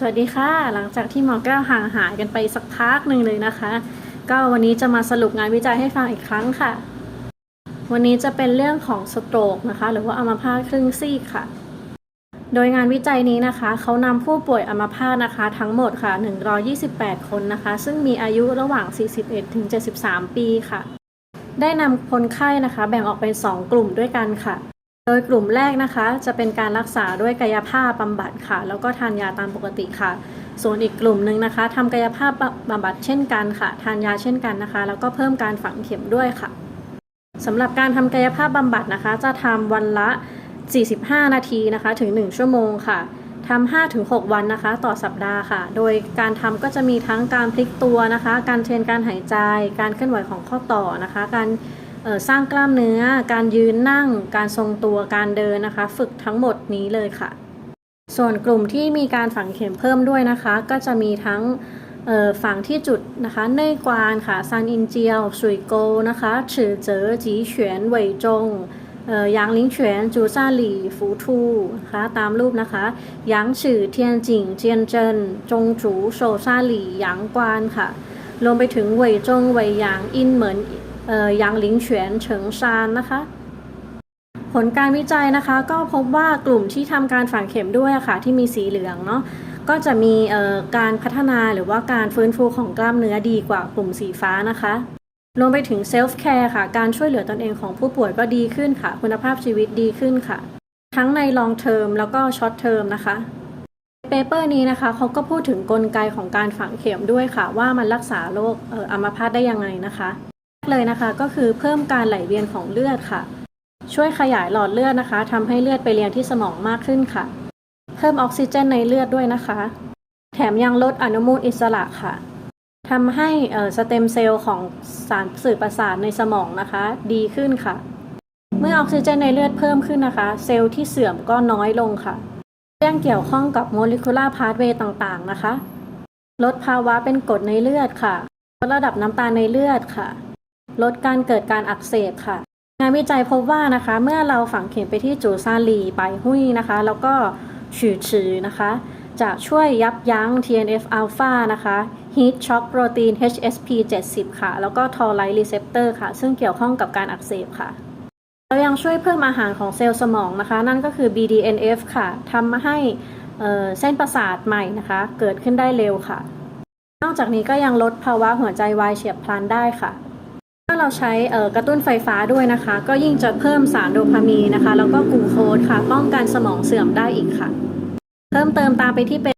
สวัสดีค่ะ หลังจากที่หมอแก้วห่างหายกันไปสักพักหนึ่งเลยนะคะ ก็วันนี้จะมาสรุปงานวิจัยให้ฟังอีกครั้งค่ะ วันนี้จะเป็นเรื่องของสโตรกนะคะ หรือว่าอัมพาตครึ่งซีกค่ะ โดยงานวิจัยนี้นะคะ เขานำผู้ป่วยอัมพาตนะคะ ทั้งหมดค่ะ 128 คนนะคะ ซึ่งมีอายุระหว่าง 41ถึง73 ปีค่ะ ได้นำคนไข้นะคะ แบ่งออกเป็น 2 กลุ่มด้วยกันค่ะ ดยกลุ่มแรกนะคะจะเป็นการรักษาด้วยกายภาพบำบัดค่ะ แล้วก็ทานยาตามปกติค่ะ ส่วนอีกกลุ่มหนึ่งนะคะทำกายภาพบำบัดเช่นกันค่ะ ทานยาเช่นกันนะคะ แล้วก็เพิ่มการฝังเข็มด้วยค่ะสำหรับการทำกายภาพบำบัดนะคะ จะทำวันละ 45 นาทีนะคะ ถึง 1 ชั่วโมงค่ะทำ5ถึง6วันนะคะ ต่อสัปดาห์ค่ะ โดยการทำก็จะมีทั้งการพลิกตัวนะคะ การเทรนการหายใจ การเคลื่อนไหวของข้อต่อนะคะ การ สร้างกล้ามเนื้อ การยืนนั่ง การทรงตัว การเดินนะคะ ฝึกทั้งหมดนี้เลยค่ะ ส่วนกลุ่มที่มีการฝังเข็มเพิ่มด้วยนะคะ ก็จะมีทั้งฝังที่จุดนะคะเน่กวานค่ะซานอินเจียวสุยโกนะคะฉือเจ๋อจีเฉียนเหวยจงหยางลิงเฉียนจูซาหลี่ฟูทูนะคะตามรูปนะคะหยางฉือเทียนจิงเจียนเจินจงจูโชซาหลี่หยางกวานค่ะรวมไปถึงเหวยจงเหวยหยางอินเหมินเอ่อห ยางลิงเฉียนเฉิงซานนะคะ ผลการวิจัยนะคะ ก็พบว่ากลุ่มที่ทำการฝังเข็มด้วยะค่ะที่มีสีเหลืองเนาะก็จะมีการพัฒนาหรือว่าการฟื้นฟูของกล้ามเนื้อดีกว่ากลุ่มสีฟ้านะคะรวมไปถึงเซลฟ์แคร์ค่ะ การช่วยเหลือตนเองของผู้ป่วยก็ดีขึ้นค่ะ คุณภาพชีวิตดีขึ้นค่ะ ทั้งในลองเทอมแล้วก็ช็อตเทอมนะคะเปเปอร์นี้นะคะเขาก็พูดถึงกลไกของการฝังเข็มด้วยค่ะ ว่ามันรักษาโรคอัมพาตได้ยังไงนะคะ เลยนะคะ ก็คือเพิ่มการไหลเวียนของเลือดค่ะ ช่วยขยายหลอดเลือดนะคะทำให้เลือดไปเลี้ยงที่สมองมากขึ้นค่ะ เพิ่มออกซิเจนในเลือดด้วยนะคะ แถมยังลดอนุมูลอิสระค่ะทำให้สเต็มเซลล์ของสารสื่อประสาทในสมองนะคะ ดีขึ้นค่ะ เมื่อออกซิเจนในเลือดเพิ่มขึ้นนะคะ เซลล์ที่เสื่อมก็น้อยลงค่ะยังเกี่ยวข้องกับโมเลกุลาร์พาธเวย์ต่างๆนะคะ ลดภาวะเป็นกรดในเลือดค่ะ ลดระดับน้ำตาลในเลือดค่ะ ลดการเกิดการอักเสบค่ะ งานวิจัยพบว่านะคะ เมื่อเราฝังเข็มไปที่จูซาลีไปหุ้ยนะคะ แล้วก็ฉือฉือนะคะ จะช่วยยับยั้ง TNF อ l p h a นะคะ Heat Shock Protein HSP 70 ค่ะ แล้วก็ Toll-like Receptor ค่ะ ซึ่งเกี่ยวข้องกับการอักเสบค่ะเรายังช่วยเพิ่มอาหารของเซลล์สมองนะคะ นั่นก็คือ BDNF ค่ะทำมาให้เส้นประสาทใหม่นะคะ เกิดขึ้นได้เร็วค่ะ นอกจากนี้ก็ยังลดภาวะหัวใจวายเฉียบพลันได้ค่ะ เราใช้กระตุ้นไฟฟ้าด้วยนะคะ ก็ยิ่งจะเพิ่มสารโดพามีนนะคะ แล้วก็กูโคสค่ะ ป้องกันสมองเสื่อมได้อีกค่ะ เพิ่มเติมตามไปที่เป็น